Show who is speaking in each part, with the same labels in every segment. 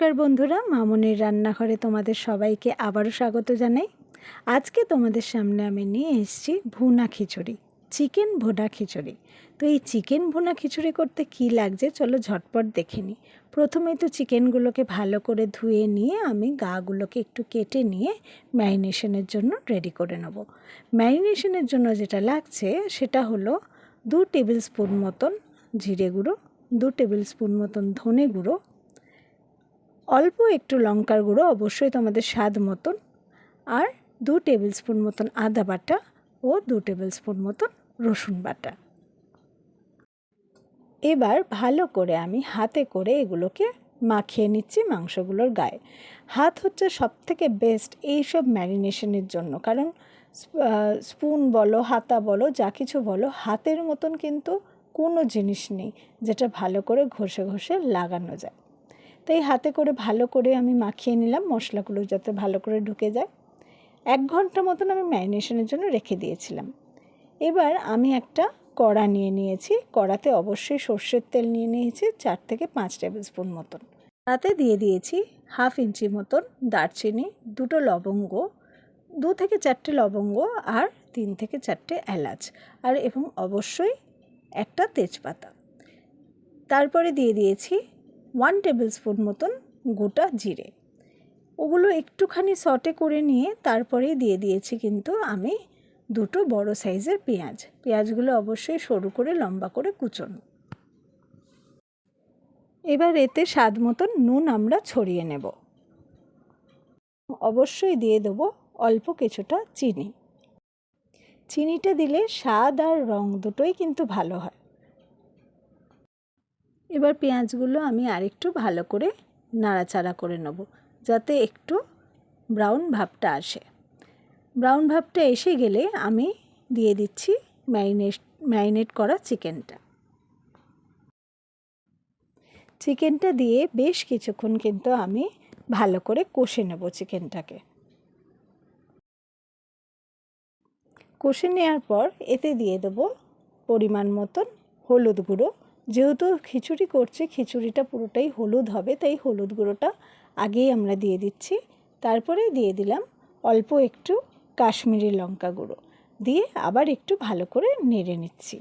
Speaker 1: নমস্কার বন্ধুরা, মামনের রান্নাঘরে তোমাদের সবাইকে আবারও স্বাগত জানাই। আজকে তোমাদের সামনে আমি নিয়ে এসেছি ভুনা খিচুড়ি, চিকেন ভুনা খিচুড়ি। তো এই চিকেন ভুনা খিচুড়ি করতে কি লাগছে চলো ঝটপট দেখে নিই। প্রথমেই তো চিকেনগুলোকে ভালো করে ধুয়ে নিয়ে আমি গাগুলোকে একটু কেটে নিয়ে ম্যারিনেশনের জন্য রেডি করে নেব। ম্যারিনেশনের জন্য যেটা লাগছে সেটা হলো দু টেবিল স্পুন মতন জিরে গুঁড়ো, দু টেবিল স্পুন মতন ধনে গুঁড়ো অল্প একটু লঙ্কার গুঁড়ো অবশ্যই তোমাদের স্বাদ মতন, আর দু টেবিল স্পুন মতন আদা বাটা ও দু টেবিল স্পুন মতন রসুন বাটা। এবার ভালো করে আমি হাতে করে এগুলোকে মাখিয়ে নিচ্ছি মাংসগুলোর গায়ে। হাত হচ্ছে সব থেকে বেস্ট এইসব ম্যারিনেশনের জন্য, কারণ স্পুন বলো, হাতা বলো, যা কিছু বলো, হাতের মতন কিন্তু কোনো জিনিস নেই যেটা ভালো করে ঘষে ঘষে লাগানো যায়। তাই হাতে করে ভালো করে আমি মাখিয়ে নিলাম, মশলাগুলো যাতে ভালো করে ঢুকে যায়। এক ঘণ্টা মতন আমি ম্যারিনেশনের জন্য রেখে দিয়েছিলাম। এবার আমি একটা কড়া নিয়ে নিয়েছি। কড়াতে অবশ্যই সর্ষের তেল নিয়ে নিয়েছি, চার থেকে পাঁচ টেবিল স্পুন মতন। তাতে দিয়ে দিয়েছি হাফ ইঞ্চি মতন দারচিনি, দুটো লবঙ্গ, দু থেকে চারটে লবঙ্গ আর তিন থেকে চারটে এলাচ আর এবং অবশ্যই একটা তেজপাতা। তারপরে দিয়ে দিয়েছি ওয়ান টেবিল স্পুন মতন গোটা জিরে। ওগুলো একটুখানি সটে করে নিয়ে তারপরেই দিয়ে দিয়েছি কিন্তু আমি দুটো বড় সাইজের পেঁয়াজ। পেঁয়াজগুলো অবশ্যই সরু করে লম্বা করে কুচন। এবার এতে স্বাদ মতন নুন আমরা ছড়িয়ে নেব। অবশ্যই দিয়ে দেবো অল্প কিছুটা চিনি। চিনিটা দিলে স্বাদ আর রং দুটোই কিন্তু ভালো হয়। এবার পেঁয়াজগুলো আমি আরেকটু ভালো করে নাড়াচাড়া করে নেব, যাতে একটু ব্রাউন ভাবটা আসে। ব্রাউন ভাবটা এসে গেলে আমি দিয়ে দিচ্ছি ম্যারিনেট ম্যারিনেট করা চিকেনটা। চিকেনটা দিয়ে বেশ কিছুক্ষণ কিন্তু আমি ভালো করে কষে নেব চিকেনটাকে। কষে নেওয়ার পর এতে দিয়ে দেবো পরিমাণ মতন হলুদ গুঁড়ো যেহেতু খিচুড়ি করছি, খিচুড়িটা পুরোটাই হলুদ হবে, তাই হলুদ গুঁড়োটা আগেই আমরা দিয়ে দিচ্ছি। তারপরে দিয়ে দিলাম অল্প একটু কাশ্মীরি লঙ্কা গুঁড়ো। দিয়ে আবার একটু ভালো করে নেড়ে নিচ্ছি।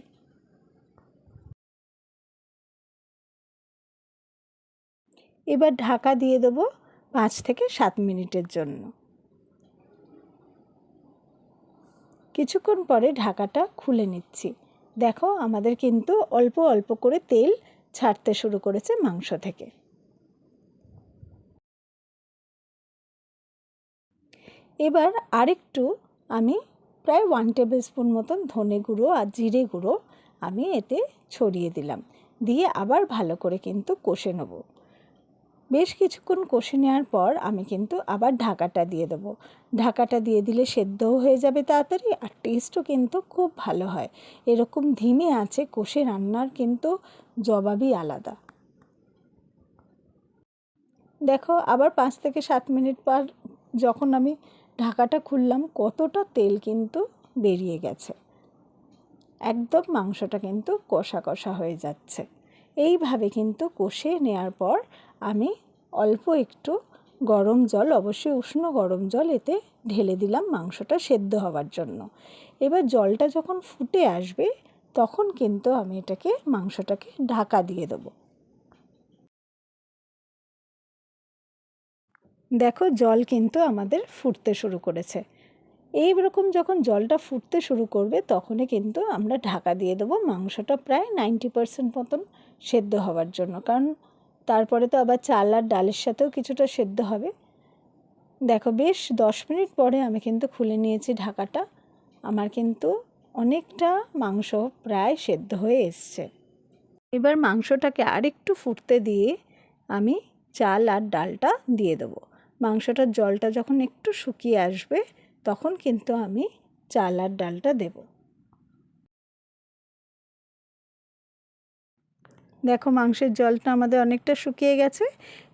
Speaker 1: এবার ঢাকা দিয়ে দেবো পাঁচ থেকে সাত মিনিটের জন্য। কিছুক্ষণ পরে ঢাকাটা খুলে নিচ্ছি। দেখো, আমাদের কিন্তু অল্প অল্প করে তেল ছাড়তে শুরু করেছে মাংস থেকে। এবার আরেকটু আমি প্রায় ওয়ান টেবিল স্পুন মতন ধনে গুঁড়ো আর জিরে গুঁড়ো আমি এতে ছড়িয়ে দিলাম। দিয়ে আবার ভালো করে কিন্তু কষে নেব। বেশ কিছুক্ষণ কষে নেওয়ার পর আমি কিন্তু আবার ঢাকাটা দিয়ে দেবো। ঢাকাটা দিয়ে দিলে সেদ্ধও হয়ে যাবে তাড়াতাড়ি আর টেস্টও কিন্তু খুব ভালো হয়। এরকম ধিমে আছে কষে রান্নার কিন্তু জবাবই আলাদা। দেখো, আবার পাঁচ থেকে সাত মিনিট পর যখন আমি ঢাকাটা খুললাম, কতটা তেল কিন্তু বেরিয়ে গেছে। একদম মাংসটা কিন্তু কষা কষা হয়ে যাচ্ছে। এইভাবে কিন্তু কষে নেওয়ার পর আমি অল্প একটু গরম জল, অবশ্যই উষ্ণ গরম জল এতে ঢেলে দিলাম মাংসটা সেদ্ধ হওয়ার জন্য। এবার জলটা যখন ফুটে আসবে, তখন কিন্তু আমি এটাকে, মাংসটাকে ঢাকা দিয়ে দেবো। দেখো, জল কিন্তু আমাদের ফুটতে শুরু করেছে। এই রকম যখন জলটা ফুটতে শুরু করবে, তখনই কিন্তু আমরা ঢাকা দিয়ে দেবো। মাংসটা প্রায় নাইনটি পারসেন্ট মতন সেদ্ধ হওয়ার জন্য। কারণ তারপরে তো আবার চাল আর ডালের সাথেও কিছুটা সেদ্ধ হবে। দেখো বেশ দশ মিনিট পরে আমি কিন্তু খুলে নিয়েছি ঢাকাটা। আমার কিন্তু অনেকটা মাংস প্রায় সেদ্ধ হয়ে এসছে। এবার মাংসটাকে আরেকটু ফুটতে দিয়ে আমি চাল আর ডালটা দিয়ে দেবো। মাংসটার জলটা যখন একটু শুকিয়ে আসবে, তখন কিন্তু আমি চাল আর ডালটা দেবো। দেখো মাংসের জলটা আমাদের অনেকটা শুকিয়ে গেছে।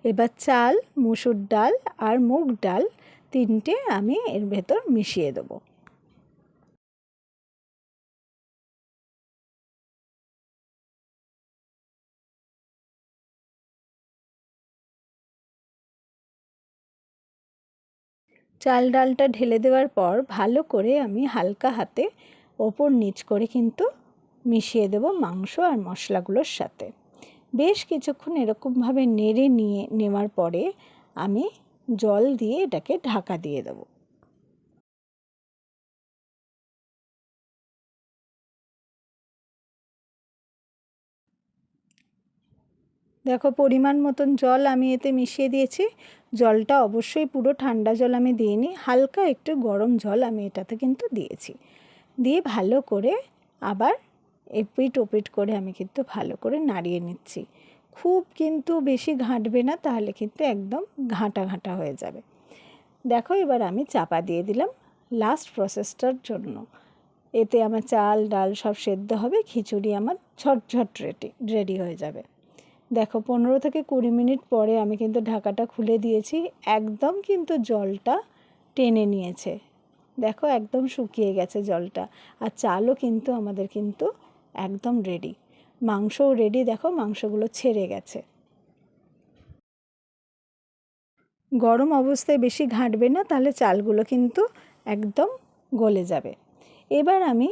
Speaker 1: এবার চাল, মুসুর ডাল আর মুগ ডাল তিনটে আমি এর ভেতর মিশিয়ে দেবো। চাল ডালটা ঢেলে দেওয়ার পর ভালো করে আমি হালকা হাতে ওপর নিচ করে কিন্তু মিশিয়ে দেব মাংস আর মশলাগুলোর সাথে। বেশ কিছুক্ষণ এরকমভাবে নেড়ে নিয়ে নেওয়ার পরে আমি জল দিয়ে এটাকে ঢাকা দিয়ে দেবো। দেখো পরিমাণ মতন জল আমি এতে মিশিয়ে দিয়েছি। জলটা অবশ্যই পুরো ঠান্ডা জল আমি দিইনি, হালকা একটু গরম জল আমি এটাতে কিন্তু দিয়েছি। দিয়ে ভালো করে আবার এপিট ওপিট করে আমি কিন্তু ভালো করে নাড়িয়ে নিচ্ছি। খুব কিন্তু বেশি ঘাঁটবে না, তাহলে কিন্তু একদম ঘাঁটা ঘাঁটা হয়ে যাবে। দেখো এবার আমি চাপা দিয়ে দিলাম লাস্ট প্রসেসটার জন্য। এতে আমার চাল, ডাল সব সেদ্ধ হবে, খিচুড়ি আমার ঝটঝট রেডি রেডি হয়ে যাবে। দেখো পনেরো থেকে কুড়ি মিনিট পরে আমি কিন্তু ঢাকাটা খুলে দিয়েছি, একদম কিন্তু জলটা টেনে নিয়েছে। দেখো একদম শুকিয়ে গেছে জলটা, আর চালও কিন্তু আমাদের কিন্তু একদম রেডি মাংসও রেডি দেখো মাংসগুলো ছেড়ে গেছে। গরম অবস্থায় বেশি ঘাঁটবে না, তাহলে চালগুলো কিন্তু একদম গলে যাবে। এবার আমি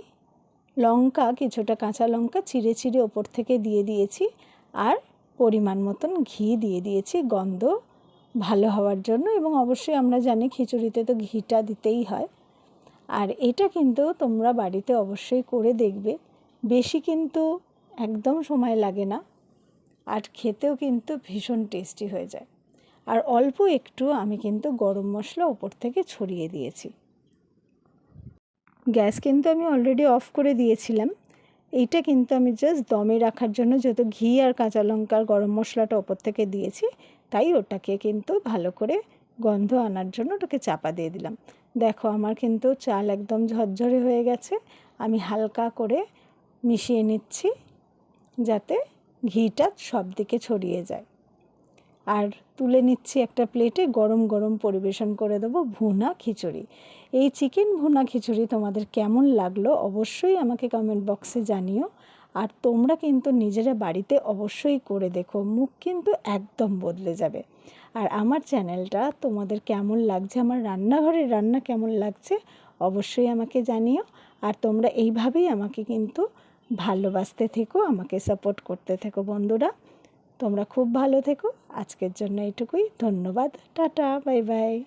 Speaker 1: লঙ্কা, কিছুটা কাঁচা লঙ্কা চিড়ে চিড়ে ওপর থেকে দিয়ে দিয়েছি আর পরিমাণ মতন ঘি দিয়ে দিয়েছি। গন্ধ ভালো হওয়ার জন্য এবং অবশ্যই আমরা জানি খিচুড়িতে তো ঘিটা দিতেই হয়। আর এটা কিন্তু তোমরা বাড়িতে অবশ্যই করে দেখবে। বেশি কিন্তু একদম সময় লাগে না আর খেতেও কিন্তু ভীষণ টেস্টি হয়ে যায়। আর অল্প একটু আমি কিন্তু গরম মশলা ওপর থেকে ছড়িয়ে দিয়েছি। গ্যাস কিন্তু আমি অলরেডি অফ করে দিয়েছিলাম। এইটা কিন্তু আমি জাস্ট দমে রাখার জন্য যেহেতু ঘি আর কাঁচা লঙ্কার গরম মশলাটা ওপর থেকে দিয়েছি, তাই ওটাকে কিন্তু ভালো করে গন্ধ আনার জন্য ওটাকে চাপা দিয়ে দিলাম। দেখো আমার কিন্তু চাল একদম ঝরঝরে হয়ে গেছে। আমি হালকা করে মিশিয়ে নিচ্ছি যাতে ঘিটা সব দিকে ছড়িয়ে যায়। আর তুলে নিচ্ছি একটা প্লেটে গরম গরম পরিবেশন করে দেবো ভুনা খিচুড়ি। এই চিকেন ভুনা খিচুড়ি তোমাদের কেমন লাগল অবশ্যই আমাকে কমেন্ট বক্সে জানিও। আর তোমরা কিন্তু নিজেরা বাড়িতে অবশ্যই করে দেখো, মুখ কিন্তু একদম বদলে যাবে। আর আমার চ্যানেলটা তোমাদের কেমন লাগছে, আমার রান্নাঘরের রান্না কেমন লাগছে অবশ্যই আমাকে জানিও। আর তোমরা এইভাবেই আমাকে কিন্তু ভালোবাসতে থেকো, আমাকে সাপোর্ট করতে থেকো বন্ধুরা। তোমরা খুব ভালো থেকো। আজকের জন্য এটুকুই ধন্যবাদ। Tata, bye bye.